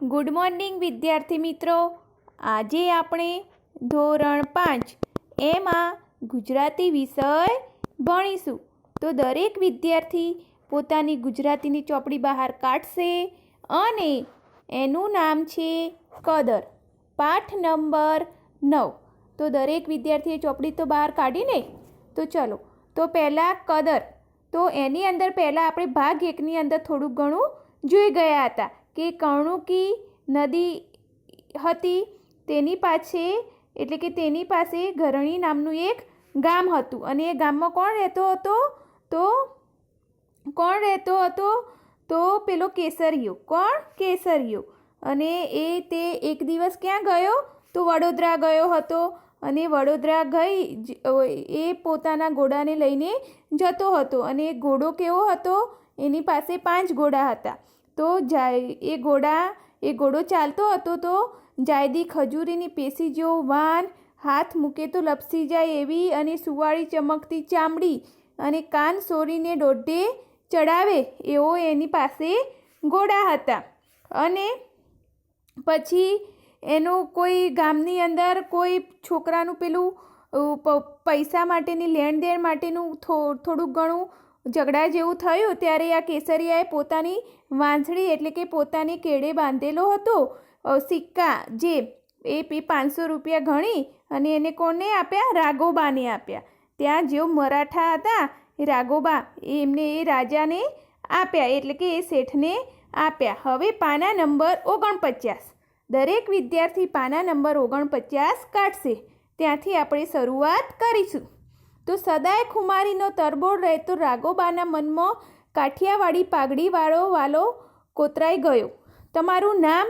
Good morning, વિદ્યાર્થી મિત્રો. આજે આપણે ધોરણ પાંચ એમાં ગુજરાતી વિષય ભણીશું. તો દરેક વિદ્યાર્થી પોતાની ગુજરાતીની ચોપડી બહાર કાઢશે અને એનું નામ છે કદર, પાઠ નંબર નવ. તો દરેક વિદ્યાર્થીએ ચોપડી તો બહાર કાઢીને તો ચલો, તો પહેલાં કદર. તો એની અંદર પહેલાં આપણે ભાગ એકની અંદર થોડુંક ઘણું જોઈ ગયા હતા. કે કર્ણુકી નદી હતી તેની પાસે, એટલે કે તેની પાસે ઘરણી નામનું એક ગામ હતું. અને એ ગામમાં કોણ રહેતો હતો? તો કોણ રહેતો હતો? તો પેલો કેસરીયો. કોણ? કેસરીયો. અને એ તે એક દિવસ ક્યાં ગયો? તો વડોદરા ગયો હતો. અને વડોદરા ગઈ એ પોતાના ઘોડાને લઈને જતો હતો. અને એ ઘોડો કેવો હતો? એની પાસે પાંચ ઘોડા હતા. તો જાય, એ ઘોડા, એ ઘોડો ચાલતો હતો તો જાયદી ખજૂરીની પેશી જેવો વાન હાથ મૂકે તો લપસી જાય એવી અને સુવાળી ચમકતી ચામડી અને કાન સોરીને દોઢે ચડાવે એવો એની પાસે ઘોડા હતા. અને પછી એનું કોઈ ગામની અંદર કોઈ છોકરાનું પેલું પૈસા માટેની લેણ દેણ માટેનું થોડુંક ઘણું ઝઘડા જેવું થયું ત્યારે આ કેસરિયાએ પોતાની વાંસળી એટલે કે પોતાની કેળે બાંધેલો હતો. સિક્કા જે એ પાંચસો રૂપિયા ગણી અને એને કોને આપ્યા? રાઘોબાને આપ્યા. ત્યાં જેઓ મરાઠા હતા રાઘોબા એમને એ રાજાને આપ્યા એટલે કે એ શેઠને આપ્યા. હવે પાના નંબર ઓગણપચાસ. દરેક વિદ્યાર્થી પાના નંબર ઓગણપચાસ કાઢશે. ત્યાંથી આપણે શરૂઆત કરીશું. તો સદાય ખુમારીનો તરબોળ રહેતો રાઘોબાના મનમાં કાઠિયાવાડી પાઘડીવાળો વાલો કોતરાઈ ગયો. તમારું નામ?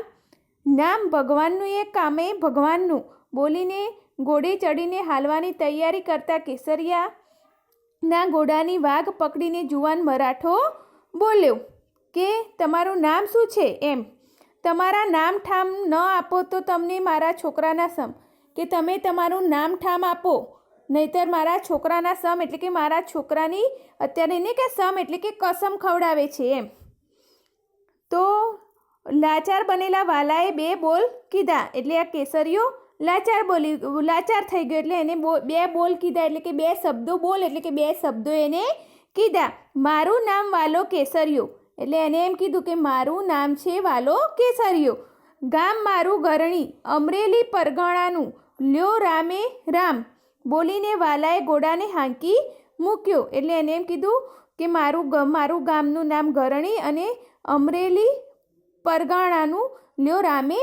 નામ ભગવાનનું એ કામે ભગવાનનું? બોલીને ઘોડે ચડીને હાલવાની તૈયારી કરતા કેસરિયા ના ઘોડાની વાઘ પકડીને જુવાન મરાઠો બોલ્યો, કે તમારું નામ શું છે એમ? તમારા નામ ઠામ ન આપો તો તમને મારા છોકરાના સમ, કે તમે તમારું નામ ઠામ આપો. નહીતર મારા છોકરાના સમ એટલે કે મારા છોકરાની અત્યારે એને કે સમ એટલે કે કસમ ખવડાવે છે એમ. તો લાચાર બનેલા વાલાએ બે બોલ કીધા એટલે આ કેસરીઓ લાચાર બોલી, લાચાર થઈ ગયો એટલે એને બો બોલ કીધા એટલે કે બે શબ્દો બોલ એટલે કે બે શબ્દો એને કીધા. મારું નામ વાલો કેસરિયો એટલે એને એમ કીધું કે મારું નામ છે વાલો કેસરિયો ગામ મારું ઘરણી, અમરેલી પરગણાનું. લ્યો રામે રામ. બોલીને વાલાએ ઘોડાને હાંકી મૂક્યો. એટલે એને એમ કીધું કે મારું મારું ગામનું નામ ઘરણી અને અમરેલી પરગાણાનું લ્યો રામે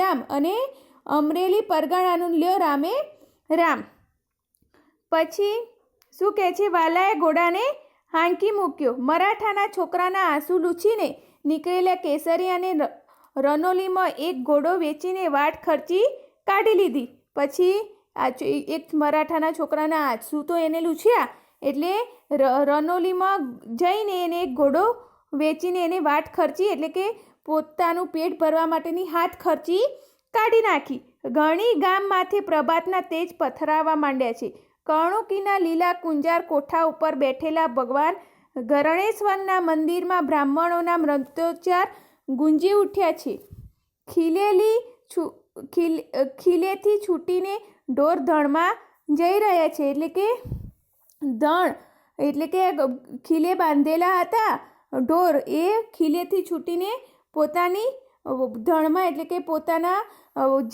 રામ અને અમરેલી પરગાણાનું લ્યો રામે રામ. પછી શું કહે છે? વાલાએ ઘોડાને હાંકી મૂક્યો. મરાઠાના છોકરાના આંસુ લૂછીને નીકળેલા કેસરી અને રનોલીમાં એક ઘોડો વેચીને વાટ ખર્ચી કાઢી લીધી. પછી આ એક મરાઠાના છોકરાના આંસુ તો એને લૂછ્યા? એટલે રનોલીમાં જઈને એને એક ઘોડો વેચીને એને વાટ ખર્ચી, એટલે કે પોતાનું પેટ ભરવા માટેની હાથ ખર્ચી કાઢી નાખી. ઘણી ગામ માથે પ્રભાતના તેજ પથરાવા માંડ્યા છે. કર્ણુકીના લીલા કુંજાર કોઠા ઉપર બેઠેલા ભગવાન ગરણેશ્વરના મંદિરમાં બ્રાહ્મણોના મૃત્યોચ્ચાર ગુંજી ઉઠ્યા છે. ખીલેલી ખીલેથી છૂટીને ઢોર ધણમાં જઈ રહ્યા છે. એટલે કે ધણ એટલે કે ખીલે બાંધેલા હતા. ઢોર એ ખીલેથી છૂટીને પોતાની ધણમાં, એટલે કે પોતાના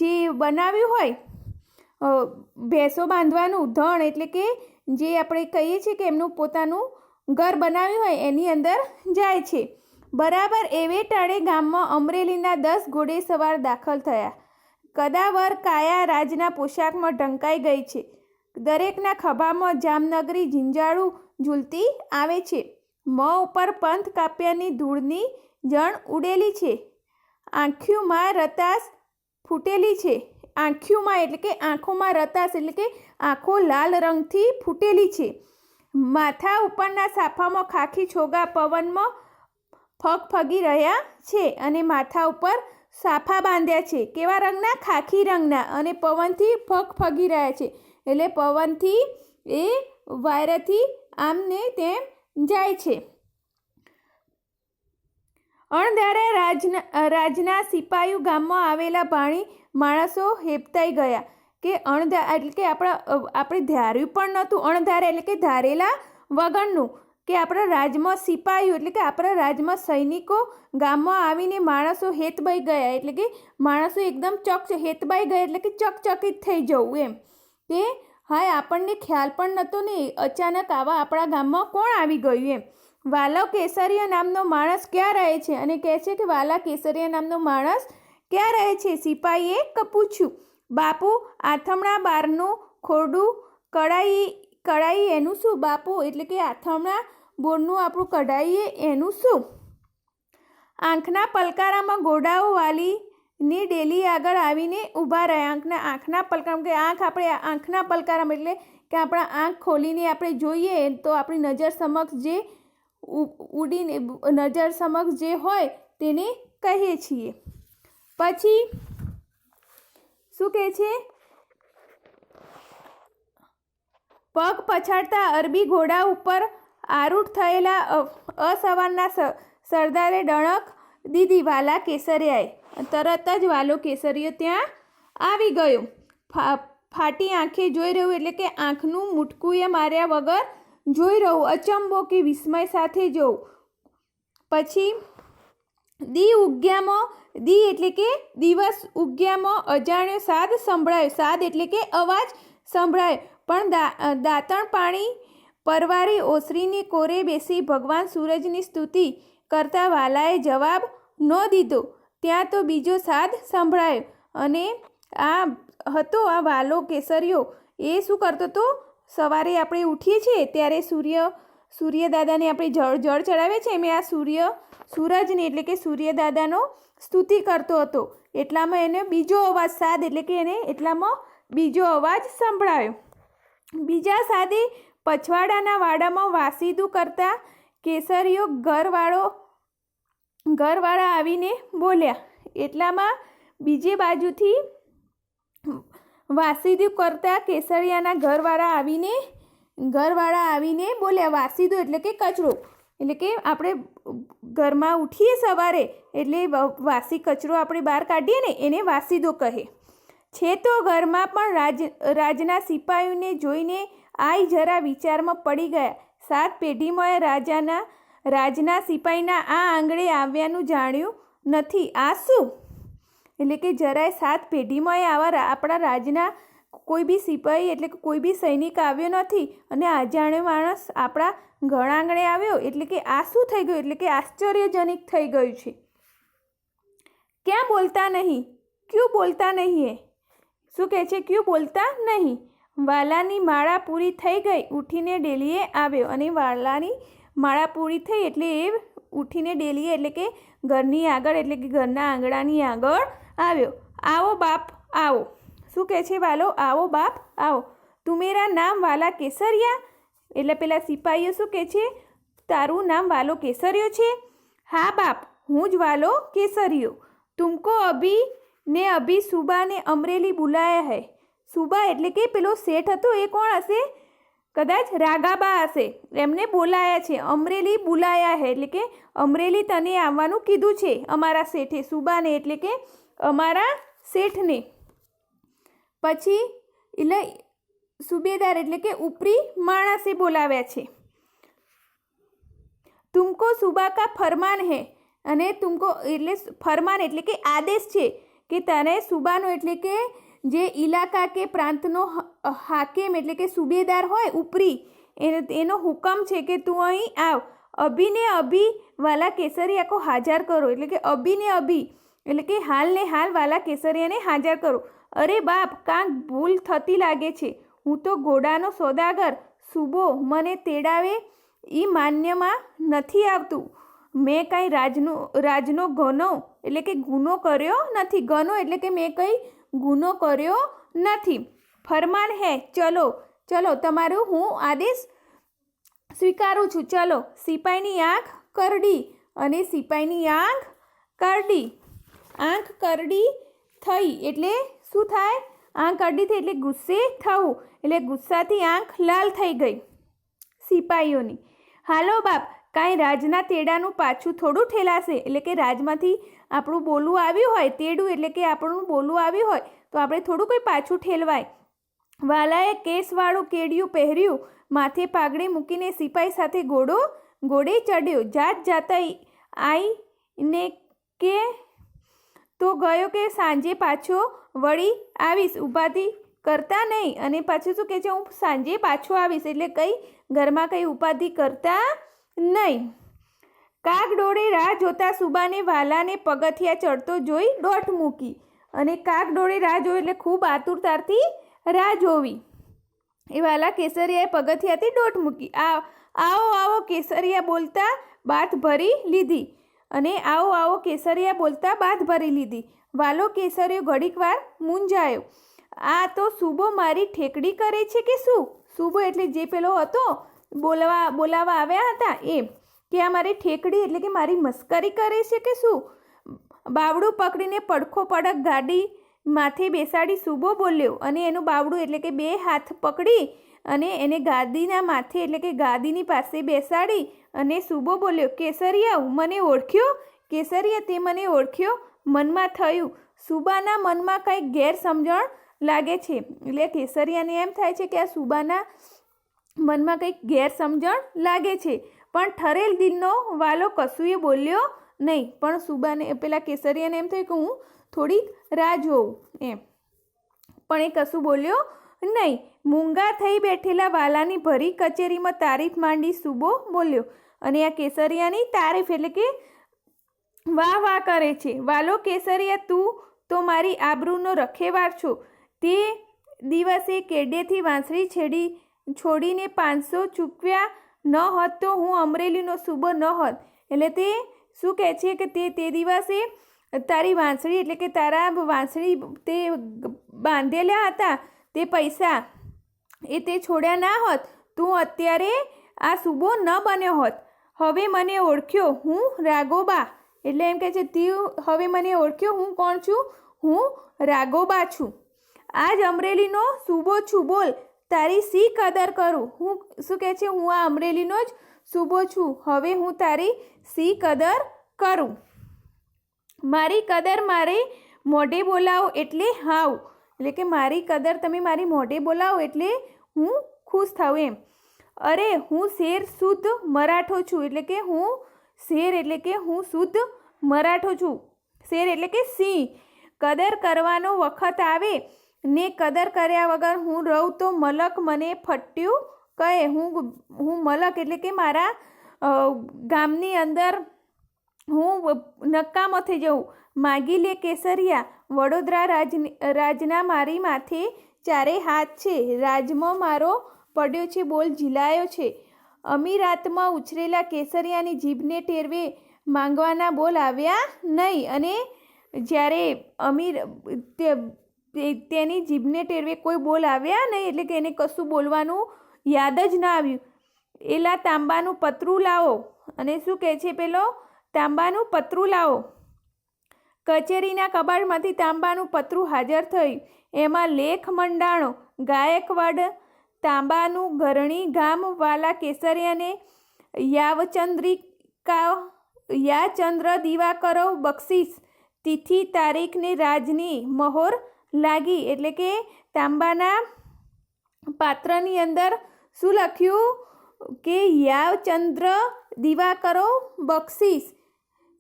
જે બનાવ્યું હોય ભેંસો બાંધવાનું, ધણ, એટલે કે જે આપણે કહીએ છીએ કે એમનું પોતાનું ઘર બનાવ્યું હોય, એની અંદર જાય છે. બરાબર એવે ટાળે ગામમાં અમરેલીના દસ ઘોડે સવાર દાખલ થયા. કદાવર કાયા રાજના પોશાકમાં ઢંકાઈ ગઈ છે. દરેકના ખભામાં જામનગરી ઝીંઝાળું ઝૂલતી આવે છે. મ ઉપર પંથ કાપ્યાની ધૂળની જણ ઉડેલી છે. આંખ્યુંમાં રતાસ ફૂટેલી છે. આંખ્યુંમાં એટલે કે આંખોમાં રતાસ એટલે કે આંખો લાલ રંગથી ફૂટેલી છે. માથા ઉપરના સાફામાં ખાખી છોગા પવનમાં ફગફગી રહ્યા છે અને માથા ઉપર સાફા બાંધ્યા છે. કેવા રંગના? ખાખી રંગના અને પવનથી ફગફગી રહ્યા છે. એટલે પવનથી એ વાયરથી આમને તેમ જાય છે. અણધારા રાજના રાજના સિપાયુ ગામમાં આવેલા ભાણી માણસો હેપતાઈ ગયા કે અણધા, એટલે કે આપણા આપણે ધાર્યું પણ નહોતું અણધારે એટલે કે ધારેલા વગરનું. કે આપણા રાજમાં સિપાહીઓ એટલે કે આપણા રાજમાં સૈનિકો ગામમાં આવીને માણસો હેતબાઈ ગયા, એટલે કે માણસો એકદમ ચક હેતબાઈ ગયા, એટલે કે ચકચકિત થઈ જવું એમ. કે હા આપણને ખ્યાલ પણ નહોતો ને અચાનક આવા આપણા ગામમાં કોણ આવી ગયું એમ. વાલા કેસરિયા નામનો માણસ ક્યાં રહે છે? અને કહે છે કે વાલા કેસરિયા નામનો માણસ ક્યાં રહે છે? સિપાહીએ કપૂછ્યું બાપુ, આથમણા બારનું ખોરડું કડાઈ કડાઈ એનું શું? બાપુ, એટલે કે આથમણા બોરનું આપણું કઢાઈએ એનું શું આંખના પલકારામાં ગોડાઓ વાલીની ડેલી આગળ આવીને ઊભા રહ્યા. આંખના આંખના પલકારામાં કે આંખ આપણે, આંખના પલકારામાં એટલે કે આપણા આંખ ખોલીને આપણે જોઈએ તો આપણી નજર સમક્ષ જે ઉડીને, નજર સમક્ષ જે હોય તેને કહીએ છીએ. પછી શું કહે છે? પગ પછાડતા અરબી ઘોડા ઉપર આરૂઢ થયેલા અસવારના સરદારે ડણક દીધી વાલા કેસરિયાએ. તરત જ વાલો કેસરીયો ત્યાં આવી ગયો. ફાટી આંખે જોઈ રહ્યું એટલે કે આંખનું મુટકુએ માર્યા વગર જોઈ રહ્યું. અચંબો કે વિસ્મય સાથે જોઉં પછી દી ઉગ્યામાં, દી એટલે કે દિવસ ઉગ્યામાં અજાણ્યો સાદ સંભળાયો. સાદ એટલે કે અવાજ સંભળાયો. પણ દાંતણ પાણી પરવારી ઓસરીની કોરે બેસી ભગવાન સૂરજની સ્તુતિ કરતા વાલાએ જવાબ ન દીધો. ત્યાં તો બીજો સાદ સંભળાયો અને આ હતો આ વાલો કેસરિયો એ શું કરતો હતો સવારે આપણે ઉઠીએ છીએ ત્યારે સૂર્ય, સૂર્યદાદાને આપણે જળ જળ ચડાવે છે એમ આ સૂર્ય, સૂરજને એટલે કે સૂર્યદાદાનો સ્તુતિ કરતો હતો. એટલામાં એને બીજો અવાજ સાદ એટલે કે એને એટલામાં બીજો અવાજ સંભળાયો. બીજા સાદે પછવાડાના વાડામાં વાસીદું કરતા કેસરીઓ ઘરવાળો, ઘરવાળા આવીને બોલ્યા, એટલામાં બીજી બાજુથી વાસીદું કરતા કેસરિયાના ઘરવાળા આવીને ઘરવાળા આવીને બોલ્યા, વાસીદું એટલે કે કચરો, એટલે કે આપણે ઘરમાં ઉઠીએ સવારે, એટલે વાસી કચરો આપણે બહાર કાઢીએ ને, એને વાસીદો કહે. છે તો ઘરમાં પણ રાજ, રાજના સિપાહીઓને જોઈને આઈ જરા વિચારમાં પડી ગયા. સાત પેઢીમાં રાજાના, રાજના સિપાહીના આ આંગણે આવ્યાનું જાણ્યું નથી. આ શું? એટલે કે જરાય સાત પેઢીમાં આવા આપણા રાજના કોઈ બી સિપાહી એટલે કે કોઈ બી સૈનિક આવ્યો નથી અને અજાણ્યો માણસ આપણા ઘર આંગણે આવ્યો. એટલે કે આ શું થઈ ગયું? એટલે કે આશ્ચર્યજનક થઈ ગયું છે. ક્યાં બોલતા નહીં? ક્યું બોલતા નહીં એ? શું કહે છે? ક્યું બોલતા નહીં? વાલાની માળા પૂરી થઈ ગઈ. ઉઠીને ડેલીએ આવ્યો અને વાલાની માળા પૂરી થઈ એટલે એ ઉઠીને ડેલીએ એટલે કે ઘરની આગળ એટલે કે ઘરના આંગણાની આગળ આવ્યો. આવો બાપ, આવો. શું કહે છે વાલો? આવો બાપ, આવો. તું મેરા નામ વાલા કેસરિયા? એટલે પેલા સિપાહીઓ શું કહે છે? તારું નામ વાલો કેસરિયો છે? હા બાપ, હું જ વાલો કેસરિયો. તુમકો અભી ને અભી સુબા ને અમરેલી બુલાયા હૈ. સુબા એટલે કે પેલો શેઠ હતો એ કોણ હશે? કદાચ રાગાબા હશે. એમને બોલાયા છે. અમરેલી બોલાયા હે. એટલે કે અમરેલી તને આવવાનું કીધું છે અમારા શેઠે, સુબાને. એટલે કે અમારા શેઠને. પછી એટલે સુબેદાર એટલે કે ઉપરી માણસે બોલાવ્યા છે. તુમકો સુબા કા ફરમાન હે? અને તુમકો એટલે ફરમાન એટલે કે આદેશ છે કે તને સુબાનો એટલે કે જે ઇલાકા કે પ્રાંતનો હાકેમ એટલે કે સુબેદાર હોય ઉપરી, એનો હુકમ છે કે તું અહીં આવ. અભિને અભી વાલા કેસરિયા કો હાજર કરો. એટલે કે અભિને અભી, એટલે કે હાલ ને હાલ વાલા કેસરિયાને હાજર કરો. અરે બાપ, કાંક ભૂલ થતી લાગે છે. હું તો ઘોડાનો સોદાગર, સુબો, મને તેડાવે એ માન્યમાં નથી આવતું. મેં કાંઈ રાજનો રાજનો ગનો એટલે કે ગુનો કર્યો નથી. ગનો એટલે કે મેં કંઈ ગુનો કર્યો નથી. ફરમાન હે, ચલો ચલો, તમારું હું આદેશ સ્વીકારું છું. ચલો સિપાહીની આંખ કરડી અને સિપાહીની આંખ કરડી. આંખ કરડી થઈ એટલે શું થાય? આંખ કરડી થઈ એટલે ગુસ્સે થવું, એટલે ગુસ્સાથી આંખ લાલ થઈ ગઈ સિપાહીઓની હાલો બાપ, કાંઈ રાજના તેડાનું પાછું થોડું ઠેલાશે, એટલે કે રાજમાંથી આપણું બોલું આવ્યું હોય તેડું એટલે કે આપણું બોલું આવ્યું હોય, તો આપણે થોડું કંઈ પાછું ઠેલવાય. વાલાએ કેસવાળું કેડિયું પહેર્યું, માથે પાઘડી મૂકીને સિપાઈ સાથે ઘોડો ઘોડે ચડ્યો. જાત જાતા આઈને કે તો ગયો કે સાંજે પાછો વળી આવીશ, ઉપાધિ કરતા નહીં. અને પાછું શું કહે છે, હું સાંજે પાછો આવીશ એટલે કંઈ ઘરમાં કંઈ ઉપાધિ કરતા નહીં. કાગ ડોળે રાહ જોતા સુબાને વાલાને પગથિયા ચડતો જોઈ દોટ મૂકી અને કાગ ડોળે રાહ જોઈ એટલે ખૂબ આતુરતાથી રાહ જોવી. એ વાલા કેસરિયાએ પગથિયાથી દોટ મૂકી. આ આવો આવો કેસરિયા બોલતા બાથ ભરી લીધી અને આવો આવો કેસરિયા બોલતા બાથ ભરી લીધી. વાલો કેસરિયો ઘડીક વાર મૂંઝાયો. આ તો સુબો મારી ઠેકડી કરે છે કે શું? સુબો એટલે જે પેલો હતો, બોલવા બોલાવા આવ્યા હતા એ કે આ મારી ઠેકડી એટલે કે મારી મસ્કરી કરે છે કે શું? બાવડું પકડીને પડખો પડક ગાડી માથે બેસાડી સૂબો બોલ્યો અને એનું બાવડું એટલે કે બે હાથ પકડી અને એને ગાદીના માથે એટલે કે ગાદીની પાસે બેસાડી અને સૂબો બોલ્યો, કેસરિયા મને ઓળખ્યો? કેસરિયા, તે મને ઓળખ્યો? મનમાં થયું. સુબાના મનમાં કંઈક ગેરસમજણ લાગે છે. એટલે કેસરિયાને એમ થાય છે કે આ સુબાના મનમાં કંઈક ગેરસમજણ લાગે છે. પણ ઠરેલ દિલનો વાલો કશુંએ બોલ્યો, નહીં, પણ સુબાને પેલા કેસરિયાને એમ થયું કે હું થોડીક રાહ જોઉં. એમ. પણ એ કશું બોલ્યો, નહીં, મૂંગા થઈ બેઠેલા વાલાની ભરી કચેરીમાં તારીફ માંડી સુબો બોલ્યો. અને આ કેસરિયાની તારીફ એટલે કે વાહ વાહ કરે છે. વાલો કેસરિયા, તું તો મારી આબરૂનો રખેવાર છો. તે દિવસે કેડેથી વાંસળી છેડી છોડીને પાંચસો ચૂકવ્યા ન હોત તો હું અમરેલીનો સૂબો ન હોત. એટલે તે શું કહે છે કે તે તે દિવસે તારી વાંસળી એટલે કે તારા વાંસળી તે બાંધેલા હતા, તે પૈસા એ તે છોડ્યા ના હોત, તું અત્યારે આ સૂબો ન બન્યો હોત. હવે મને ઓળખ્યો હું રાગોબા. એટલે એમ કહે છે તું હવે મને ઓળખ્યો હું કોણ છું? હું રાગોબા છું. આજ અમરેલીનો સૂબો છું, બોલ. તારી સી કદર કરું? હું શું કહે છે? હું આ અમરેલીનો જ સૂબો છું. હવે હું તારી સી કદર કરું. મારી કદર મારે મોઢે બોલાવો એટલે હાવ એટલે કે મારી કદર તમે મારી મોઢે બોલાવો એટલે હું ખુશ થાઉં એમ. અરે, હું શેર શુદ્ધ મરાઠો છું. એટલે કે હું શેર એટલે કે હું શુદ્ધ મરાઠો છું. શેર એટલે કે સિંહ કદર કરવાનો વખત આવે ને કદર કર્યા વગર હું રહું તો મલક મને ફટ્યું? કહે, હું હું મલક એટલે કે મારા ગામની અંદર હું નકામો થઈ જાઉં. માગી લે કેસરિયા, વડોદરા રાજ રાજના મારી માથે ચારે હાથ છે. રાજમાં મારો પડ્યો છે બોલ, ઝીલાયો છે. અમીરાતમાં ઉછરેલા કેસરિયાની જીભને ટેરવે માંગવાના બોલ આવ્યા નહીં. અને જ્યારે અમીર તેની જીભને ટેરવે કોઈ બોલ આવ્યા નહીં એટલે કે એને કશું બોલવાનું યાદ જ ના આવ્યું. એલા તાંબાનું પતરું લાવો. અને શું કહે છે પેલો? તાંબાનું પતરું લાવો. કચેરીના કબાટમાંથી તાંબાનું પતરું હાજર થયું. એમાં લેખ મંડાણો ગાયકવાડ તાંબાનું ઘરણી ગામવાલા કેસરિયાને યાવચંદ્રિકા, યાચંદ્ર દિવાકરો, બક્ષિસ, તિથિ, તારીખની, રાજની, મહોર લાગી. એટલે કે તાંબાના પાત્રની અંદર શું લખ્યું? કે યાવચંદ્ર દિવાકરો બક્ષીસ.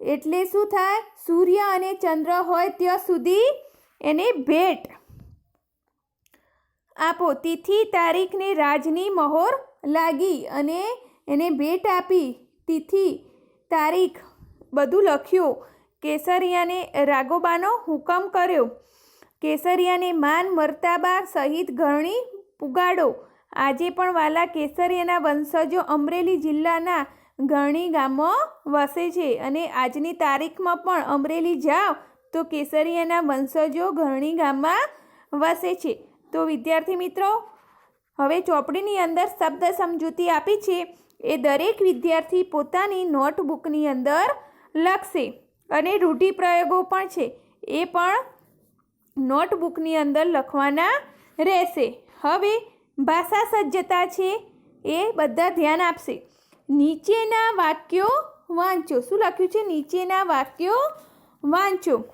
એટલે શું થાય? સૂર્ય અને ચંદ્ર હોય ત્યાં સુધી એને ભેટ આપો. તિથિ તારીખને રાજની મહોર લાગી અને એને ભેટ આપી. તિથિ, તારીખ બધું લખ્યું. કેસરિયાને રાગોબાનો હુકમ કર્યો. કેસરિયાને માન મર્તાબા સહિત ઘરણી પુગાડો. આજે પણ વાલા કેસરિયાના વંશજો અમરેલી જિલ્લાના ઘણી ગામમાં વસે છે અને આજની તારીખમાં પણ અમરેલી જાઓ તો કેસરિયાના વંશજો ઘણી ગામમાં વસે છે. તો વિદ્યાર્થી મિત્રો, હવે ચોપડીની અંદર શબ્દ સમજૂતી આપી છે. એ દરેક વિદ્યાર્થી પોતાની નોટબુકની અંદર લખશે અને રૂઢિપ્રયોગો પણ છે. એ પણ નોટબુકની અંદર લખવાના રહેશે. હવે ભાષા સજ્જતા છે એ બધા ધ્યાન આપશે. નીચેના વાક્યો વાંચો. શું લખ્યું છે? નીચેના વાક્યો વાંચો.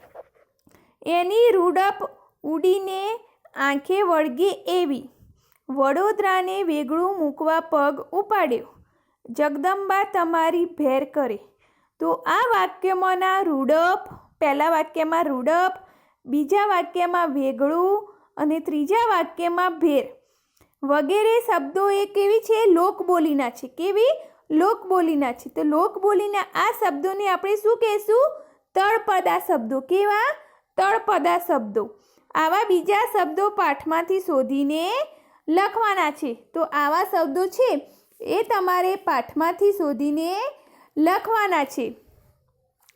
એની રૂડપ ઉડીને આંખે વળગે એવી. વડોદરાને વેગળું મૂકવા પગ ઉપાડ્યો. જગદંબા તમારી ભેર કરે. તો આ વાક્યમાંના રૂડપ, પહેલાં વાક્યમાં રૂડપ બીજા વાક્યમાં વેગળું અને ત્રીજા વાક્યમાં ભેર. વગેરે શબ્દો એ કેવી છે? લોકબોલીના છે. કેવી? લોકબોલીના છે. તો લોકબોલીના આ શબ્દોને આપણે શું કહેશું? તળપદા શબ્દો. કેવા? તળપદા શબ્દો. આવા બીજા શબ્દો પાઠમાંથી શોધીને લખવાના છે. તો આવા શબ્દો છે એ તમારે પાઠમાંથી શોધીને લખવાના છે.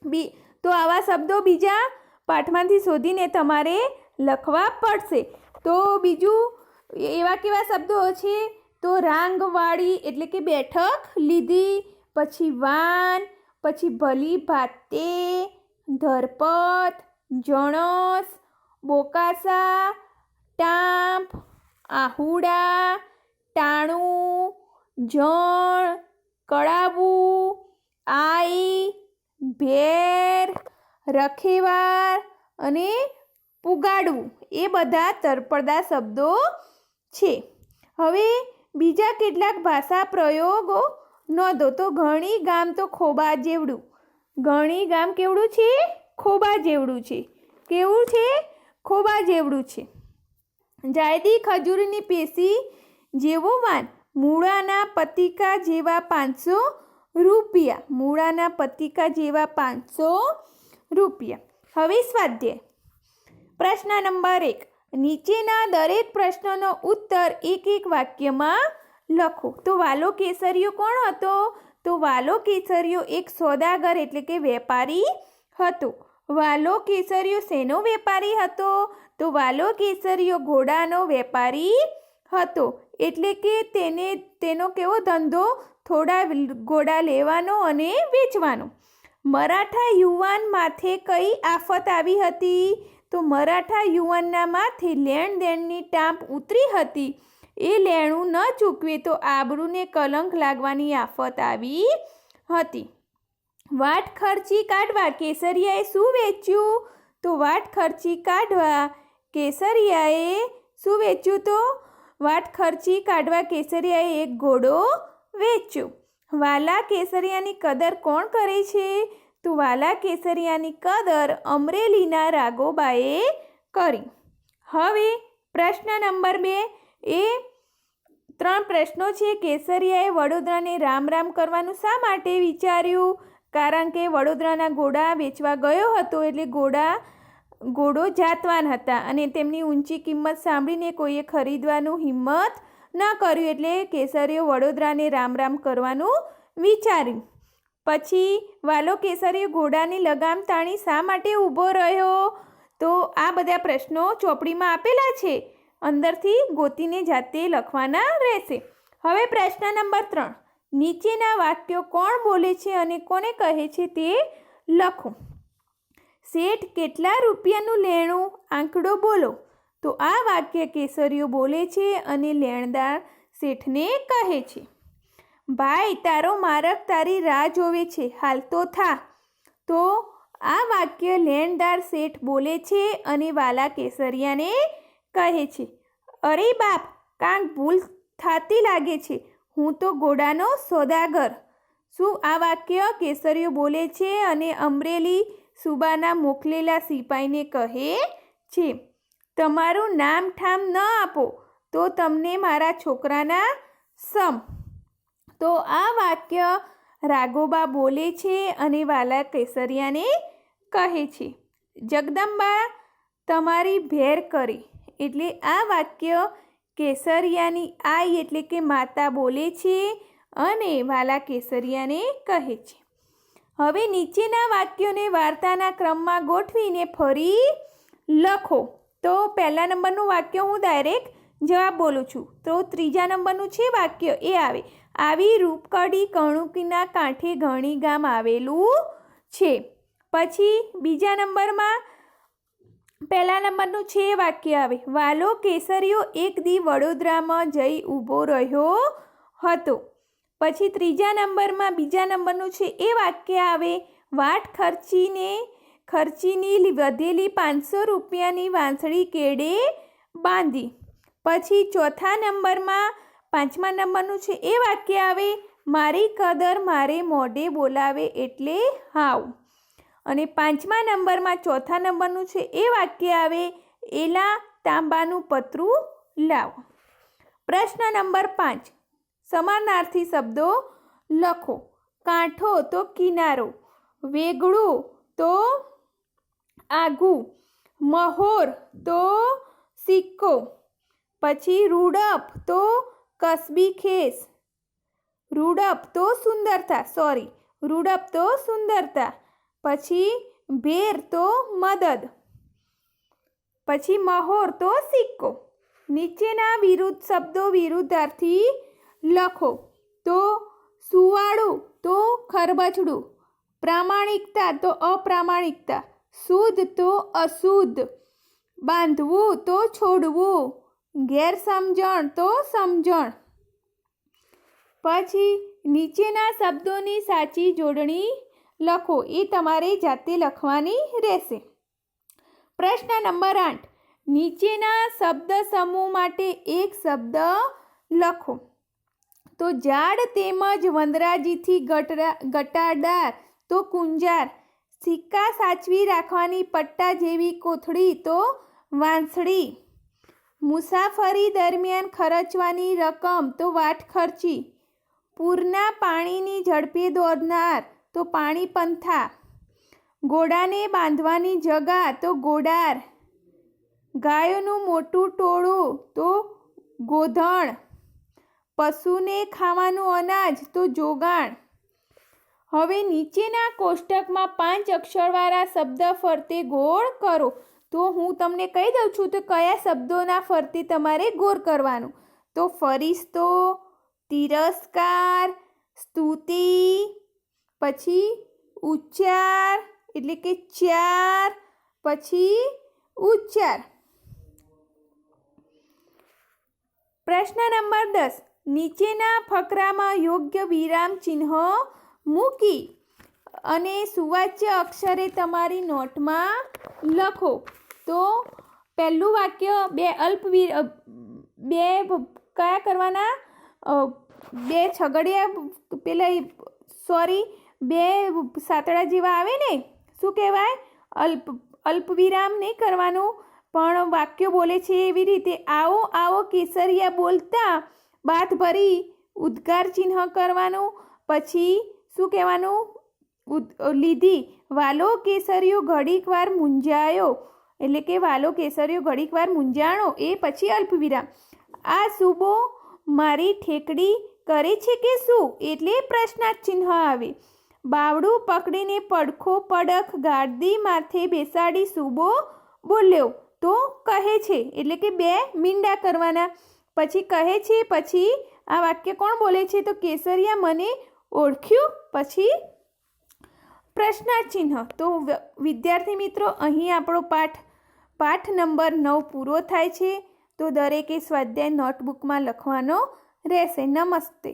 બી, તો આવા શબ્દો બીજા પાઠમાંથી શોધીને તમારે લખવા પડશે. તો બીજું, એવા કેવા શબ્દો છે? તો રાંગવાળી એટલે કે બેઠક લીધી, પછી વાન, પછી ભલી ભાતે, ધરપત, જણસ, બોકાસા, ટાંપ, આહુડા, ટાણું, જણ કળાવું આઈ, ભેર રખેવાર અને પુગાડવું. એ બધા તરપડદા શબ્દો છે. હવે બીજા કેટલાક ભાષા પ્રયોગો નોંધો. તો ઘણી ગામ તો ખોબા જેવડું. ઘણી ગામ કેવડું છે? ખોબા જેવડું છે. કેવું છે? ખોબા જેવડું છે. જાયદી ખજૂરની પેશી જેવો વાન. મૂળાના પતિકા જેવા પાંચસો રૂપિયા. મૂળાના પતિકા જેવા પાંચસો રૂપિયા. હવે સ્વાધ્યાય. પ્રશ્ન નંબર એક. નીચેના દરેક પ્રશ્નનો ઉત્તર એક એક વાક્યમાં લખો. તો વાલો કેસરીયો કોણ હતો? તો વાલો કેસરીયો એક સોદાગર એટલે કે વેપારી હતો. વાલો કેસરીયો શેનો વેપારી હતો? તો વાલો કેસરીયો ઘોડાનો વેપારી હતો. એટલે કે તેને, તેનો કેવો ધંધો? થોડા ઘોડા લેવાનો અને વેચવાનો. મરાઠા યુવાન માથે કઈ આફત આવી હતી? તો મરાઠા યુવાનના માથે લેણ દેણની ટાંપ ઉતરી હતી. એ લેણું ન ચૂકવે તો આબરૂને કલંક લાગવાની આફત આવી હતી. વાટ ખર્ચી કાઢવા કેસરિયાએ શું વેચ્યું? તો વાટ ખર્ચી કાઢવા કેસરિયાએ શું વેચ્યું તો? વાટ ખર્ચી કાઢવા કેસરિયાએ એક ઘોડો વેચ્યો. વાલા કેસરિયાની કદર કોણ કરે છે? તો વાલા કેસરિયાની કદર અમરેલીના રાગોબાએ કરી. હવે પ્રશ્ન નંબર બે. એ ત્રણ પ્રશ્નો છે. કેસરિયાએ વડોદરાને રામ રામ કરવાનું શા માટે વિચાર્યું? કારણ કે વડોદરાના ઘોડા વેચવા ગયો હતો એટલે ઘોડા, ઘોડો જાતવાન હતા અને તેમની ઊંચી કિંમત સાંભળીને કોઈએ ખરીદવાનું હિંમત ન કર્યું એટલે કેસરીઓ વડોદરાને રામ રામ કરવાનું વિચાર્યું. પછી વાલો કેસરીઓ ઘોડાની લગામ તાણી શા માટે ઊભો રહ્યો? તો આ બધા પ્રશ્નો ચોપડીમાં આપેલા છે. અંદરથી ગોતીને જાતે લખવાના રહેશે. હવે પ્રશ્ન નંબર ત્રણ. નીચેના વાક્યો કોણ બોલે છે અને કોને કહે છે તે લખો. શેઠ, કેટલા રૂપિયાનું લેણું? આંકડો બોલો. તો આ વાક્ય કેસરીઓ બોલે છે અને લેણદાર શેઠને કહે છે, ભાઈ, તારો મારક તારી રાહ જોવે છે, હાલ તો થા. તો આ વાક્ય લેણદાર શેઠ બોલે છે અને વાલા કેસરિયાને કહે છે, અરે બાપ, કાંક ભૂલ થાતી લાગે છે, હું તો ઘોડાનો સોદાગર. શું આ વાક્ય કેસરીઓ બોલે છે અને અમરેલી સુબાના મોકલેલા સિપાહીને કહે છે? તમારું નામ ઠામ ન આપો, તો તમને મારા છોકરાના સમ. તો આ વાક્ય રાઘોબા બોલે છે અને વાલા કેસરિયાને કહે છે, જગદંબા, તમારી ભેર કરી. એટલે આ વાક્ય કેસરિયાની આઈ એટલે કે માતા બોલે છે અને વાલા કેસરિયાને કહે છે. હવે નીચેના વાક્યોને વાર્તાના ક્રમમાં ગોઠવીને ફરી લખો. તો પહેલા નંબરનું વાક્ય હું ડાયરેક્ટ જવાબ બોલું છું. તો ત્રીજા નંબરનું છે વાક્ય, એ આવે. આવી રૂપકડી કણુકીના કાંઠે ઘણી ગામ આવેલું છે. પછી બીજા નંબરમાં પહેલા નંબરનું છે વાક્ય આવે. વાલો કેસરીઓ એક દી વડોદરામાં જઈ ઊભો રહ્યો હતો. પછી ત્રીજા નંબરમાં બીજા નંબરનું છે એ વાક્ય આવે. વાટ ખર્ચીને ખર્ચીની વધેલી પાંચસો રૂપિયાની વાંસળી કેડે બાંધી. પછી ચોથા નંબરમાં, પાંચમા નંબરનું છે એ વાક્ય આવે, મારી કદર મારે મોઢે બોલાવે એટલે હાવ. અને પાંચમા નંબરમાં, ચોથા નંબરનું છે એ વાક્ય આવે, એલા તાંબાનું પતરું લાવ. પ્રશ્ન નંબર પાંચ, સમાનાર્થી શબ્દો લખો. કાંઠો તો કિનારો, વેગળું તો આઘું મહોર તો સિક્કો, પછી રૂડપ તો કસબી ખેસ. રૂડપ તો સુંદરતા, સોરી, રૂડપ તો સુંદરતા, પછી ભેર તો મદદ, પછી મહોર તો સિક્કો. નીચેના વિરુદ્ધ શબ્દો વિરુદ્ધાર્થી લખો. તો સુવાળું તો ખરબચડું. પ્રામાણિકતા તો અપ્રામાણિકતા. શુદ્ધ તો અશુદ્ધ, બાંધવું તો છોડવું, ગેરસમજણ તો સમજણ. પછી નીચેના શબ્દોની સાચી જોડણી લખો, એ તમારે જાતે લખવાની રહેશે. પ્રશ્ન નંબર આઠ, નીચેના શબ્દ સમૂહ માટે એક શબ્દ લખો. તો ઝાડ તેમજ વંદરાજીથી ગટરા ગટારદાર તો કુંજાર. સિક્કા સાચવી રાખવાની પટ્ટા જેવી કોથળી તો વાંસળી. મુસાફરી દરમિયાન ખર્ચવાની રકમ તો વાટ ખર્ચી. પૂરના પાણીની ઝડપે દોડનાર તો પાણી પંથા. ઘોડાને બાંધવાની જગા તો ગોડાર ગાયોનું મોટું ટોળું તો ગોધણ. પશુને ખાવાનું અનાજ તો જોગાણ. હવે નીચેના કોષ્ટકમાં પાંચ અક્ષરવાળા શબ્દ ફરતે ગોળ કરો. તો હું તમને કહી દઉં છું તો કયા શબ્દોના ફરતે તમારે ગોળ કરવાનું. તો ફરિસ્તો, તિરસ્કાર, સ્તુતિ, પછી ઉચ્ચાર, એટલે કે ચાર, પછી ઉચ્ચાર. પ્રશ્ન નંબર દસ. નીચેના ફકરામાં યોગ્ય વિરામ ચિહ્ન મૂકી અને સુવાચ્ય અક્ષરે તમારી નોટમાં લખો. તો પહેલું વાક્ય બે અલ્પ બે કયા કરવાના? બે છગડિયા પેલા સોરી, બે સાતડા જેવા આવે ને? શું કહેવાય? અલ્પ અલ્પ વિરામ નહીં કરવાનું, પણ વાક્ય બોલે છે એવી રીતે. આવો આવો કેસરિયા બોલતા બાથ ભરી ઉદ્ગાર ચિહ્ન કરવાનું, પછી શું કહેવાનું? લીધી. વાલો કેસરીઓ ઘડીક વાર મૂંઝાયો. એટલે કે વાલો કેસરીઓ ઘડીક વાર મૂંઝાણો. એ પછી અલ્પવિરામ. આ સુબો મારી ઠેકડી કરે છે કે શું? એટલે પ્રશ્નાર્થ ચિહ્ન આવે. બાવડું પકડીને પડખો પડખ ગાડી માથે બેસાડી સુબો બોલ્યો. તો કહે છે. એટલે કે બે મીંડા કરવાના. પછી કહે છે, પછી આ વાક્ય કોણ બોલે છે? તો કેસરિયા મને ઓળખ્યું પછી પ્રશ્નાર્થ ચિહ્ન તો વિદ્યાર્થી મિત્રો, અહીં આપણો પાઠ પાઠ નંબર નવ પૂરો થાય છે. તો દરેકે સ્વાધ્યાય નોટબુકમાં લખવાનો રહેશે. નમસ્તે.